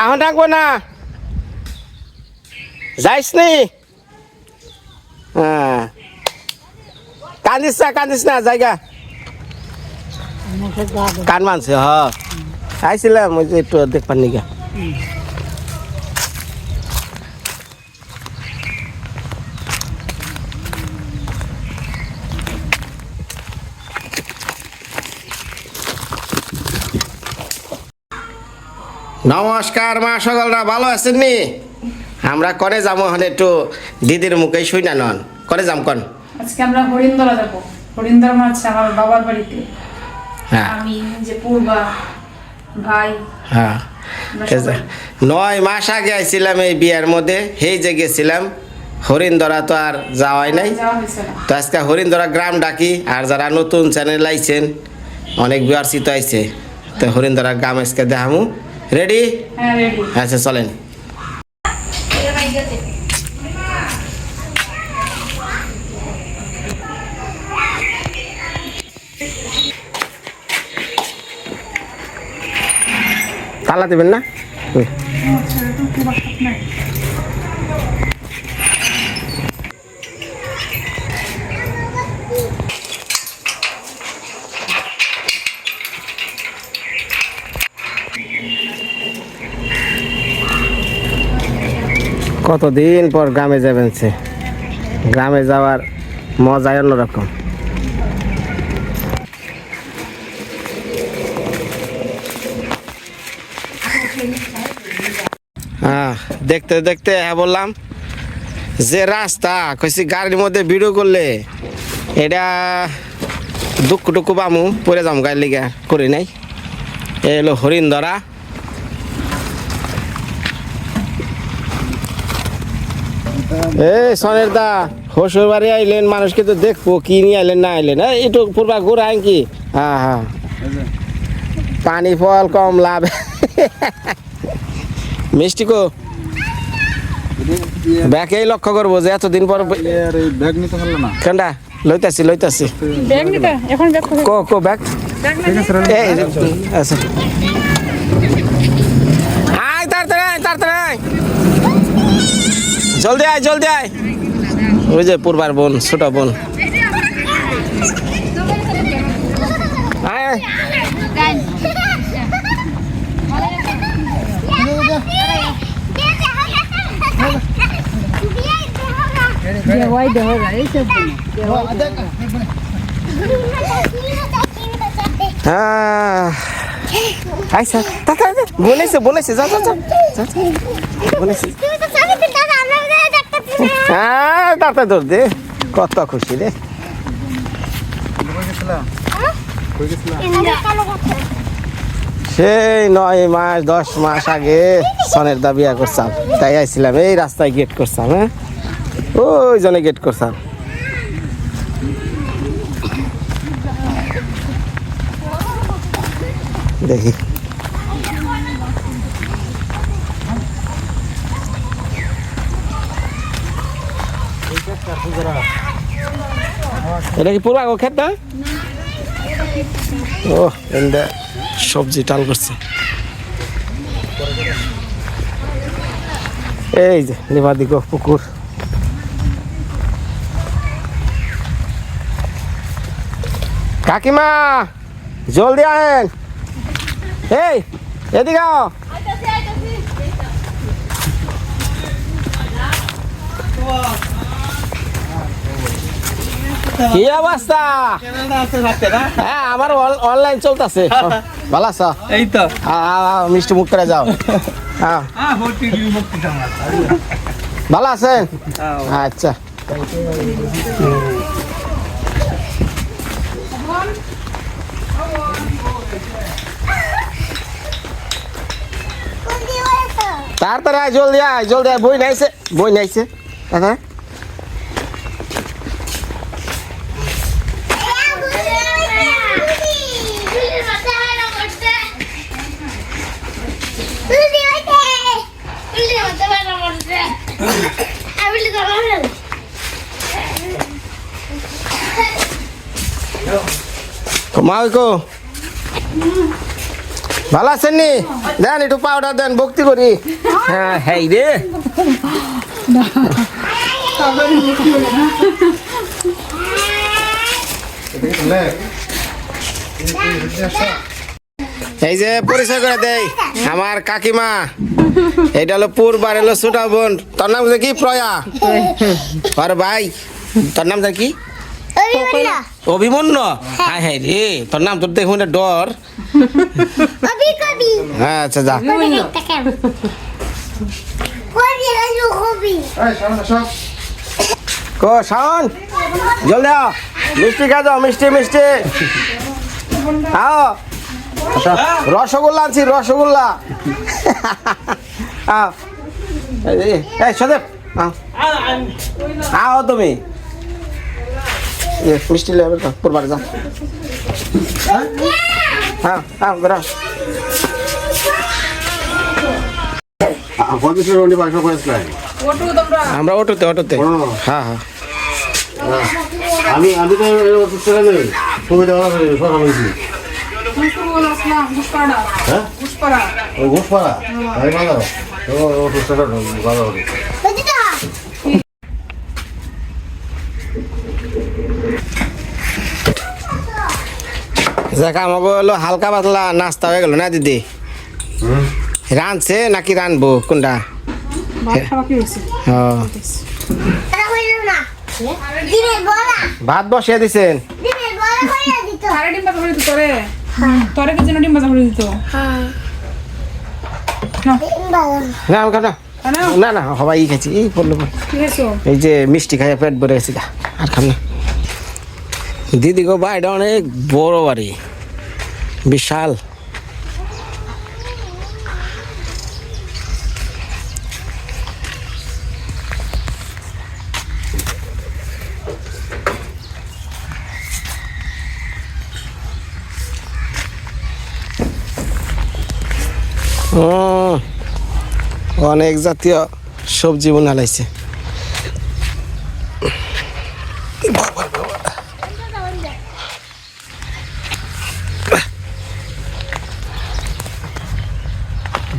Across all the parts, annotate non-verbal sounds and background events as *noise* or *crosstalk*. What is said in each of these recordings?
আহ ডাকবো না। যাইস নি? হ্যাঁ। কান্দিস না কান্দিস না জায়গা। কান মানছে হ। আইছিলাম ওই যে একটু দেখবার নিগা। নমস্কার মা সকলরা ভালো আছেন নি? আমরা করে যাব হলে একটু দিদির মুখে শুই না নন। করে যাম কন? আজকে আমরা হরিন্দরা যাব। হরিন্দর মাছ আমার বাবার বাড়িতে। হ্যাঁ। আমি যে পূর্বা ভাই। হ্যাঁ। নয় মাস আগে আইছিলাম এই বিয়ার মধ্যে সেই যে গেছিলাম হরিণদরা তো আর যাওয়াই নাই। তো আজকে হরিণদরা গ্রাম ডাকি আর যারা নতুন চ্যানেল আইছেন অনেক বিয়ারসিত আইছে। তো হরিণদরা গ্রাম আজকে দেখামু। রেডি হ্যাঁ আচ্ছা চলেন। তালা দেবেন না? কতদিন পর গ্রামে যাবেন সে? গ্রামে যাওয়ার মজাই অন্যরকম। হ্যাঁ দেখতে দেখতে হ্যাঁ বললাম, যে রাস্তা, কইছি গাড়ির মধ্যে ভিডিও করলে এটা দুঃখ টুকু পামু পরে যাম গাড়ি লিগা, করি নাই। এ হলো হরিণ ধরা এই সনের দা হসুর বাড়ি আইলেন মানুষকে তো দেখব কি নিয়ে আইলেন না আইলেন। এই একটু পূর্বা ঘুরে আইন কি? হ্যাঁ হ্যাঁ। পানি ফল কম লাভ। মিষ্টি কো? ব্যাকেই লক্ষ্য করব যে এতদিন পর ব্যাগ নিতে পারল কেনটা লইতাছি লইতাছি। ব্যাগ নিতে? এখন ব্যাগ কোথায়? কো কো ব্যাগ? ব্যাগ না এই আচ্ছা। আয় তাড়াতাড়ি আয় তাড়াতাড়ি জলদি আয় জলদি আয়। ওই যে পূর্বার বোন ছোট বোন। হ্যাঁ। আইসা বলেছে বলেছে যা যা, যা। বলেছে হ্যাঁ তাড়াতাড়ি দে। কত খুশি রে। সেই নয় মাস, দশ মাস আগে সনের দা বিয়া করছাম। তাই আইছিলাম, এই রাস্তায় গেট করছাম হ্যাঁ? ওই জনে গেট করছাম। দেখি। এটা কি পুরো খেত না ও এন্দা সবজি টাল করছে এই যে নিবা দিক পুকুর কাকিমা জলদি আহেন এই এদিকে আও কি অবস্থা? হ্যাঁ আমার অনলাইন চলতেছে। *laughs* ভালো আছো? এই তো। মিষ্টি মুখ করে যাও। *laughs* হ্যাঁ। ভালো আছেন? আচ্ছা। তাড়াতাড়ি আয় জলদি আয় জলদি আয়। বই নাইছে বই নাইছে। দাদা Ko. ভালো আছেন নি? দেন একটু পাউডার দেন ভক্তি করি। হ্যাঁ হ্যাঁ রে। এই যে পরিচয় করে দেই আমার কাকিমা। এটা হলো পূর্বার হলো ছোট বোন তোর নাম কি প্রয়া। আর ভাই তোর নাম কি? অভিমন্যা অভিমন্য? হ্যাঁ। হ্যাঁ রে তোর নাম তোর দেখুন ডর। হ্যাঁ আচ্ছা যা। কো শাওন জল দাও। মিষ্টি খা দাও মিষ্টি মিষ্টি। আও আচ্ছা, রসগোল্লা আনছি রসগোল্লা। আও এই, সদেব আও তুমি। মিষ্টি লেবে তো? পূর্বার যা। হ্যাঁ হ্যাঁ তোমরা আমরা অটোতে অটোতে। হ্যাঁ হ্যাঁ। আমি আমি তো সুবিধা ঘুষপাড়া হ্যাঁ? ঘুষপাড়া আমি বাজার আমাকে হলো হালকা পাতলা নাস্তা হয়ে গেল না দিদি? রাঁধছে নাকি রানবো কোনটা? ভাত বসিয়ে দিছেন। তোরে কে ডিম ভাজা করে দিত? হ্যাঁ। না। না আমি না। না। না সবাই ই খাইছি। এই যে মিষ্টি খাইয়ে পেট ভরে গেছি আর খাম না। দিদি গো বাড়িটা অনেক বড় বাড়ি। বিশাল। অনেক জাতীয় সবজি বানাইছে।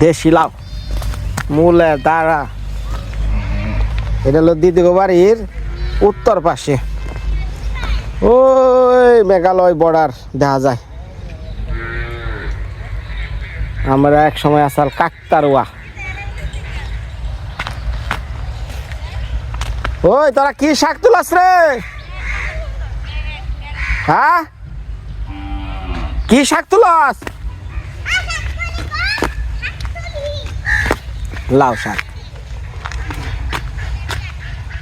দেশি লাউ মূলে দাঁড়া এটা হলো দিদিগো বাড়ির উত্তর পাশে। ওই মেঘালয় বর্ডার দেখা যায়। আমরা এক সময় আসাল কাকতারুয়া। ওই, তোরা কি শাক তুলাস রে? হ্যাঁ? কি শাক তুলাস? লাউ শাক।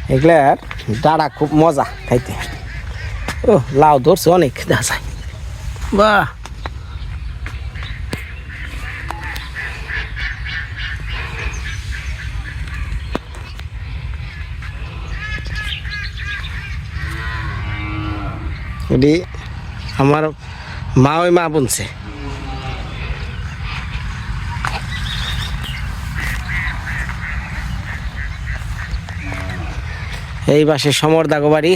এগুলার ডাড়া খুব মজা খাইতে। ও লাউ ধরছে অনেক, দেখা যায়। বাহ। এটি আমার মা ওই মা বলছে এই পাশে সমর দাগো বাড়ি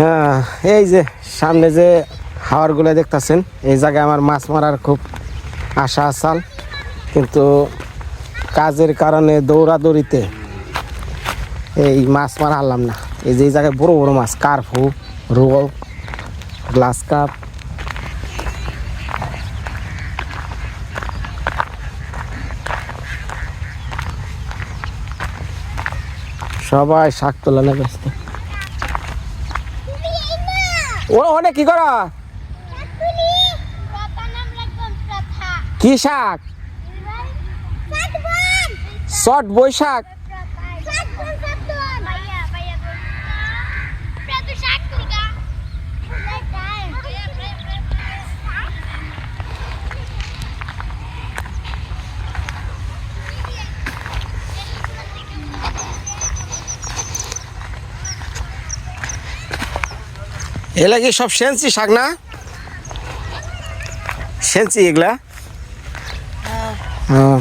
হ্যাঁ এই যে সামনে যে হাওয়ারগুলো দেখতাছেন, এই জায়গায় আমার মাছ মারার খুব আশা আসাল। কিন্তু কাজের কারণে দৌড়াদৌড়িতে এই মাছ মারা হারলাম না। এই যে এই জায়গায় বড় বড় মাছ, কার্ফু, রোল, গ্লাস কাপ সবাই শাক তোলা না ব্যস্ত। ও অনেক কি করা? কি শাক? শট বৈশাখ। এগুলা কি সব সেন্সি শাক না? সেন্সি এগুলা? হ্যাঁ।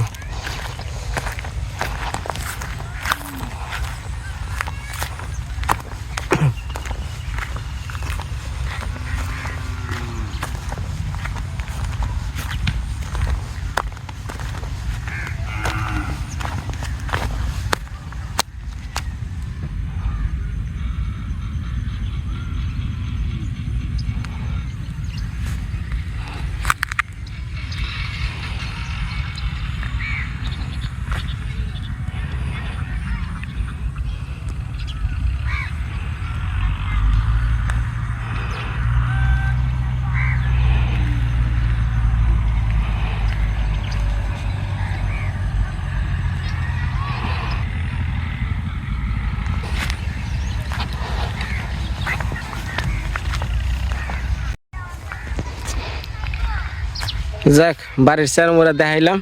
যাক, বাড়ির স্যার মোরা দেখাইলাম।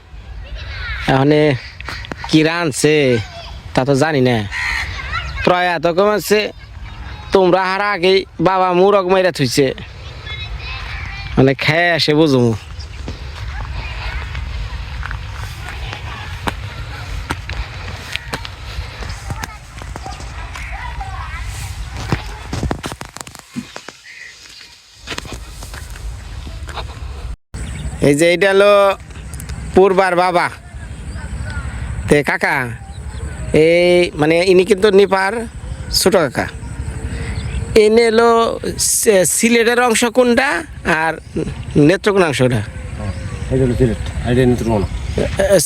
এখন কি রানছে তা তো জানি না। প্রয়াত কমাচ্ছে তোমরা হারা আগেই বাবা মুরগ মাইরা থুইছে। মানে খেয়ে আসে বুঝুমু। এই যে এটা হলো পূর্বার বাবা। তে কাকা এই মানে ইনি কিন্তু নিপার ছোট কাকা। এনে এলো সিলেটের অংশ কোনটা আর নেত্রকোনা অংশটা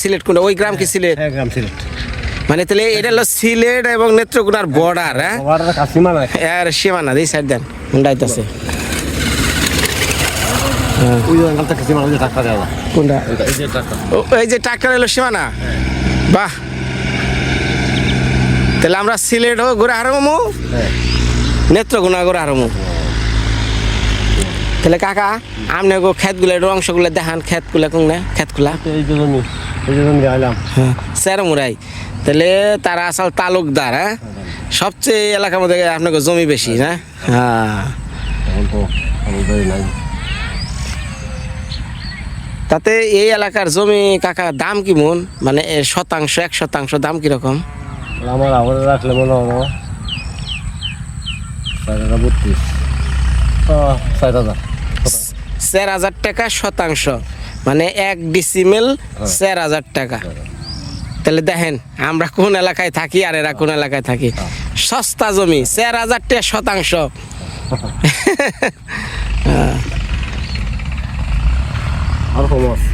সিলেট কোনটা? ওই গ্রাম কি সিলেট? গ্রাম সিলেট। মানে তাহলে এটা হলো সিলেট এবং নেত্রকোনার বর্ডার হ্যাঁ? সীমানা দিই সাইড দেন হুন্ডাইতেছে। ওই যে কোনটা? এই ট্রাক্টর এলো সীমানা। বাহ। তাহলে আমরা সিলেট হোক ঘুরে হারমু হ্যাঁ নেত্রকোনা ঘুরে হারমু তাহলে কাকা আপনি গো একটু অংশগুলো দেখান এই যে জমি আইলাম হ্যাঁ স্যারমুরাই তাহলে তারা আসল তালুকদার হ্যাঁ? সবচেয়ে এলাকার মধ্যে আপনাকে জমি বেশি না? হ্যাঁ এখন তো আমাদের নাই তাতে এই এলাকার জমি কাকা দাম কি মন মানে শতাংশ এক শতাংশ দাম কীরকম? আমার আবার রাখলে মনে হলো চার হাজার চার টাকা শতাংশ। মানে এক ডিসিমেল চার হাজার টাকা। তাহলে দেখেন আমরা কোন এলাকায় থাকি আর এরা কোন এলাকায় থাকি। সস্তা জমি চার হাজার টাকা শতাংশ। *laughs* আর কম আছে।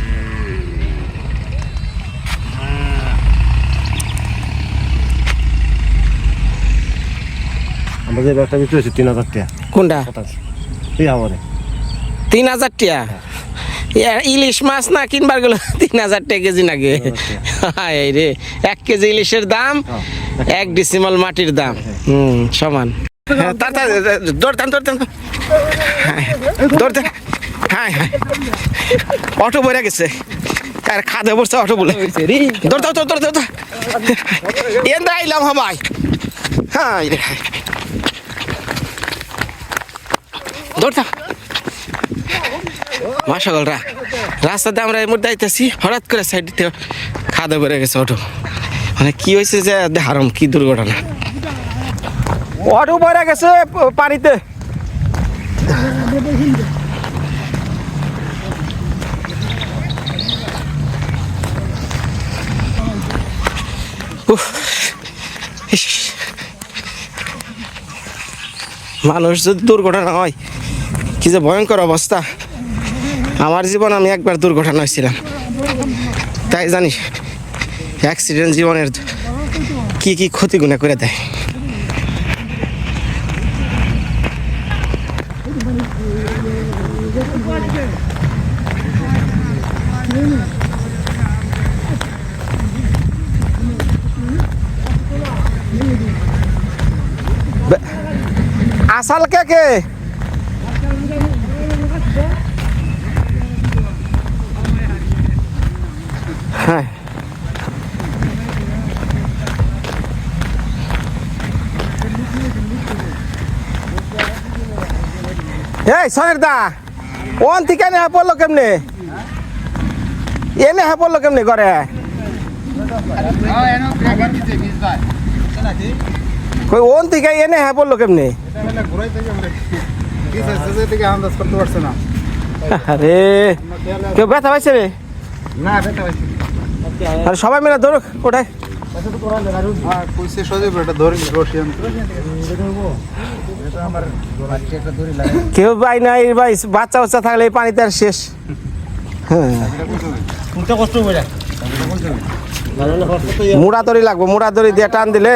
আমরা যে ব্যাগটা বিক্রি হয়েছে তিন হাজার টাকা। কোনটা? এই আমারে তিন হাজার টাকা? ইলিশ মাছ না কিনবার গেল *laughs* তিন হাজার টাকা কেজি নাকি? হায় রে এক কেজি ইলিশের দাম এক ডিসিমাল মাটির দাম। হুম সমান। হ্যাঁ, তার তার দৌড়তাম দৌড়তাম দৌড়তাম হ্যাঁ হ্যাঁ। অটো বইরা গেছে। আর খাদে পড়ছে অটো বলে। দৌড়তাম দৌড় দৌড় দৌড় এন আইলাম হবাই হ্যাঁ রে দৌড়তাম মাসাগলরা রাস্তাতে আমরা এই মুহূর্তে হঠাৎ করে সাইড দিতে খাদে পড়ে গেছে অটো। মানে কি হয়েছে যে হারম, কি দুর্ঘটনা। অটো পড়ে গেছে পানিতে। মানুষ যদি দুর্ঘটনা হয়, কি যে ভয়ঙ্কর অবস্থা। আমার জীবন আমি একবার দুর্ঘটনা হয়েছিলাম। তাই জানি অ্যাক্সিডেন্ট জীবনের কি কি ক্ষতি গুণা করে দেয়। বে- আসাল কে কে? হ্যাঁ। দা ওন থেকে এনে হ্যাঁ পড়ল এনে হ্যাঁ পড়ল কেমনে করে কই ওন থেকে এনে হ্যাঁ পড়ল কেমনে? আরে কেউ ব্যথা পাইছে রে? আরে সবাই মিলে ধরো ওটাই কেউ ভাই নাই ভাই বাচ্চা বাচ্চা থাকলে এই পানিতে আর শেষ। হ্যাঁ। মুড়া দড়ি লাগবো মুড়া দড়ি দিয়ে টান দিলে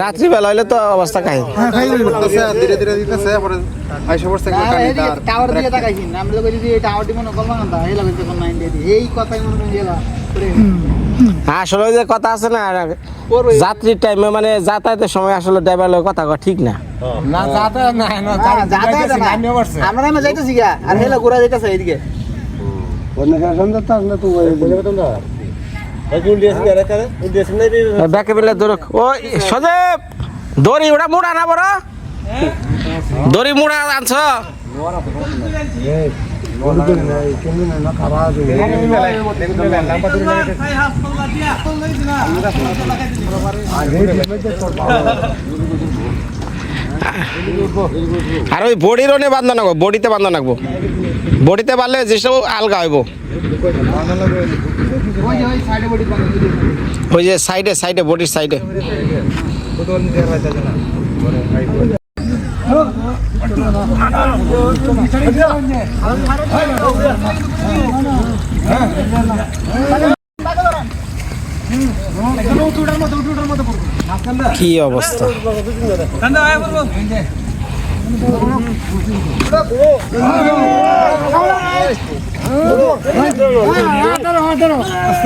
রাত্রিবেলা হইলে তো অবস্থা কাহিনী ধীরে ধীরে দিতেছে পরে আইসা পড়ছে টাওয়ার দিয়ে তাকাইছি আমরা তো কইছি যে টাওয়ারটি মনে করব না এই লাগে যখন নাইন দিয়ে এই কথাই মনে গেলা আসলে যে কথা আছে না যাত্রীর টাইমে মানে যাতায়াতের সময় আসলে ড্রাইভার কথা ঠিক না? না না না যাতায়াত না। আমরা আমি যাইতেছি গা আর হেলা ঘোরা যাইতেছে এইদিকে। ব্যাকে পেলে দৌড় ও সজেব! দড়ি ওটা মুড়া না বড়। দড়ি মুড়া আনছ। আর ওই বডির ওনে বান্ধ নাকবো, বডিতে বান্ধ নাকবো। বডিতে বাঁধলে যেসব আলগা হইব। ওই যে সাইডে সাইডে, বডির সাইডে। কি অবস্থা?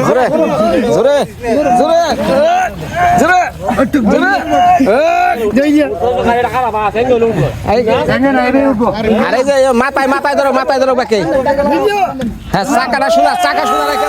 জোরে জোরে আরে যে মাথায় মাথায় ধরো মাথায় ধরো বাকি। হ্যাঁ চাকাটা শোনা, চাকা শোনা রেখে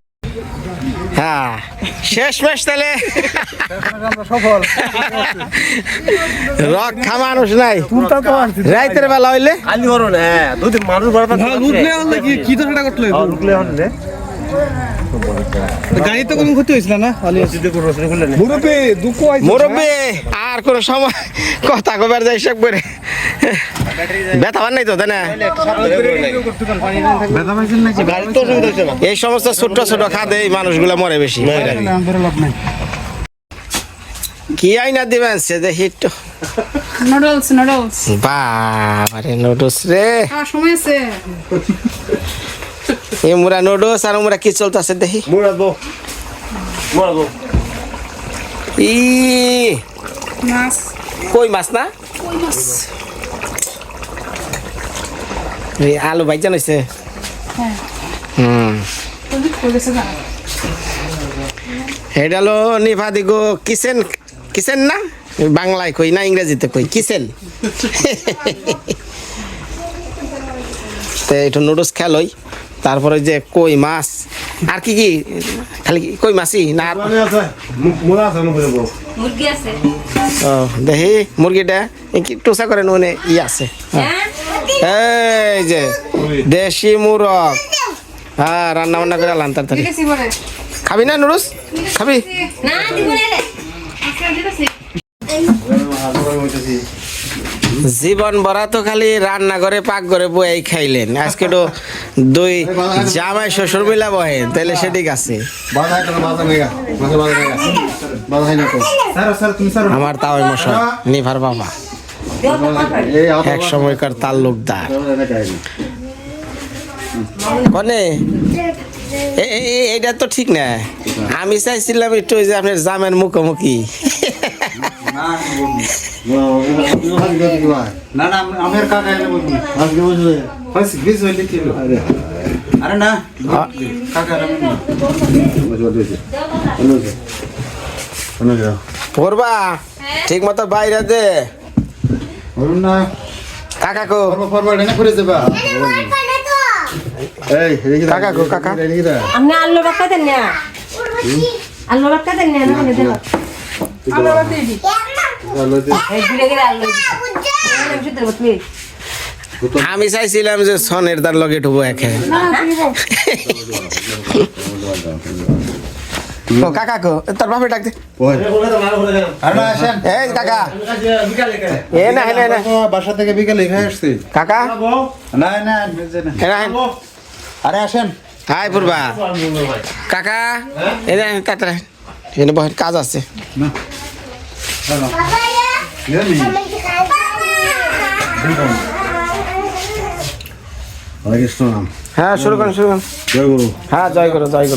হ্যাঁ শেষ মেশ তাহলে। রক্ষা মানুষ নাই। রাইতের বেলা হইলে? খালি করো না হ্যাঁ দুদিন মানুষ হলে কি? কি তো সেটা করতে হইব গাড়ি তো কোনো ক্ষতি হয়েছিল না মুরব্বী দুঃখ মুরব্বী আর কোন সময় কথা কবার যাই সব করে ব্যথা পান নাই তো তাই না? এই সমস্ত ছোট ছোট খাদে এই মানুষগুলো মরে বেশি কি আইনা দিবেন সে দেখি একটু। নুডলস নুডলস বাবারে নুডলস রে। সময় আছে। এই মুরা নুডলস আর মুরা কি চলতেছে দেখি। মুরাদো মুরাদো ই। মাছ। কই মাছ না? কই মাছ? এই আলু ভাইজান হয়েছে হ্যাঁ। হুম। এটা হলো নিভা দিগো কিচেন কিচেন না? বাংলায় কই না ইংরেজিতে কই কিচেন তো একটু নুডলস খেলই তারপরে যে কই মাছ? আর কি কি? খালি কি কই মাছই না আর ও দেখি মুরগিটা টুসা করে নুনে ই আছে। হ্যাঁ। এই যে দেশি মুরগ। হ্যাঁ রান্না বান্না করে আলাম তাড়াতাড়ি। খাবি না নুডলস খাবি? না জীবন ভরা তো খালি রান্না করে পাক করে বই খাইলেন। আজকে তো দুই জামাই শ্বশুর মিলা বহে তাহলে সে ঠিক আছে। আমার তাওই মশা নিভার বাবা। এক সময়কার তাল্লুকদার কনে, এ- এ- এ- এইটা তো ঠিক না। আমি চাইছিলাম একটু ওই যে আপনার জামের মুখোমুখি। না না আমের কাকা এনে বলব আজকে হইলে কি? আরে না কাকা পড়বা? ঠিক মতো বাইরে দে। বলুন না। কাকাকো ফরবা ফরবা এনে করে দেবা এই এদিকে কাকা কাকা। আপনি আলু বাক্কা দেন না। আলু বাক্কা দেন না না দেন আমি শুতে আমি চাইছিলাম যে সনের তার লগে ঢুবো একে। ও কাকা কো তোর বাপে ডাক দে। আর না আসেন। এই কাকা। এ না এ না, বাসা থেকে বিকেলে খেয়ে আসছি। কাকা। না না বুঝছে না। আরে আসেন। হাই পূর্বা। কাকা এ না এনে বহুত কাজ আছে। হ্যাঁ শুরু করুন শুরু করুন। জয় গুরু। হ্যাঁ জয় করো জয়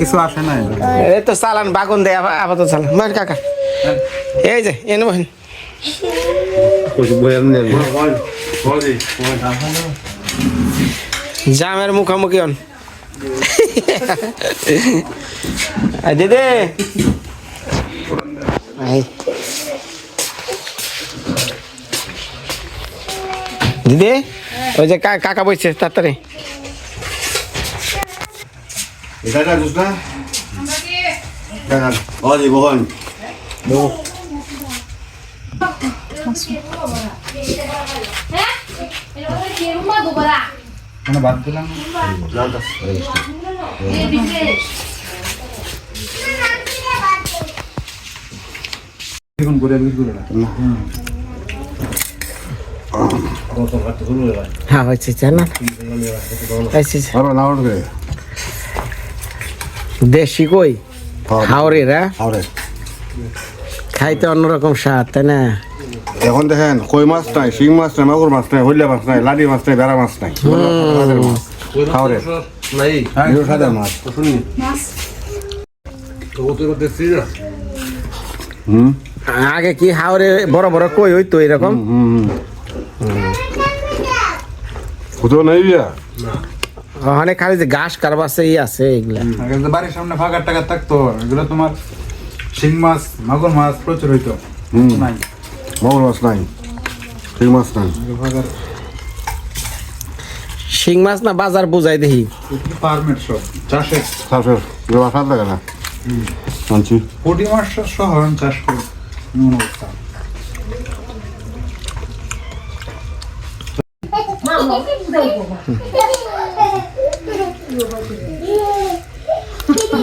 কিছু আসে নাই। এই তো চালান বাগুন দে আপাতত চালান। মার কাকা। এই যে এনে বহেন জামের মুখোমুখি হন। দিদি। এই। দিদি ওই যে কা- কাকা বইছে তাড়াতাড়ি। মানে বাদ দিলাম। দেখুন করে বিক্রি করে হ্যাঁ হয়েছে দেশি কই? হাওড়ে রা আরে খাইতে অন্যরকম স্বাদ তাই না? এখন দেখেন কই মাছ নাই শিং মাছ নাই মাগুর মাছ নাই হইলা মাছ নাই লাডি মাছ নাই বেড়া মাছ নাই। খাওয়ারে। নাই। এগুলো সাদা মাছ। হুম? আগে কি হাওরে বড় বড় কই হইতো এরকম? হুম কোথাও নাই বিয়া? ওখানে খালি যে ঘাস কারবাসে ই আছে এগুলা। বাড়ির সামনে ফাঁকা টাকা থাকতো এগুলো তোমার শিং মাছ মাগুর মাছ প্রচুর হইতো। হুম। নাই। মাছ নাই শিং মাছ নাই। শিং মাছ না বাজার বুঝাই দেখি। সব চাষের। সাত লাগে না? মাছ সহ আমি চাষ করি?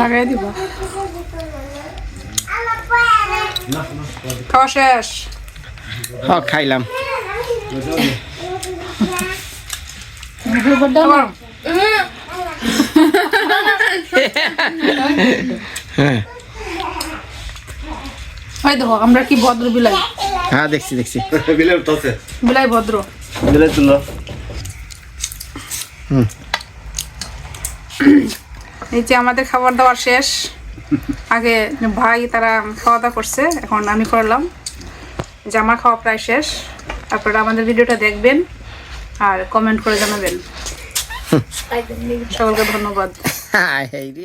লাগাই দিব। খাওয়া শেষ। হ খাইলাম। আমরা কি ভদ্র বিলাই? হ্যাঁ দেখছি দেখছি। বিলাই ভদ্র। বিলে তুলো। এই যে আমাদের খাবার দাবার শেষ। আগে ভাই তারা খাওয়া দাওয়া করছে এখন আমি করলাম। আমার খাওয়া প্রায় শেষ। আপনারা আমাদের ভিডিওটা দেখবেন আর কমেন্ট করে জানাবেন। *laughs* সকলকে ধন্যবাদ। *laughs*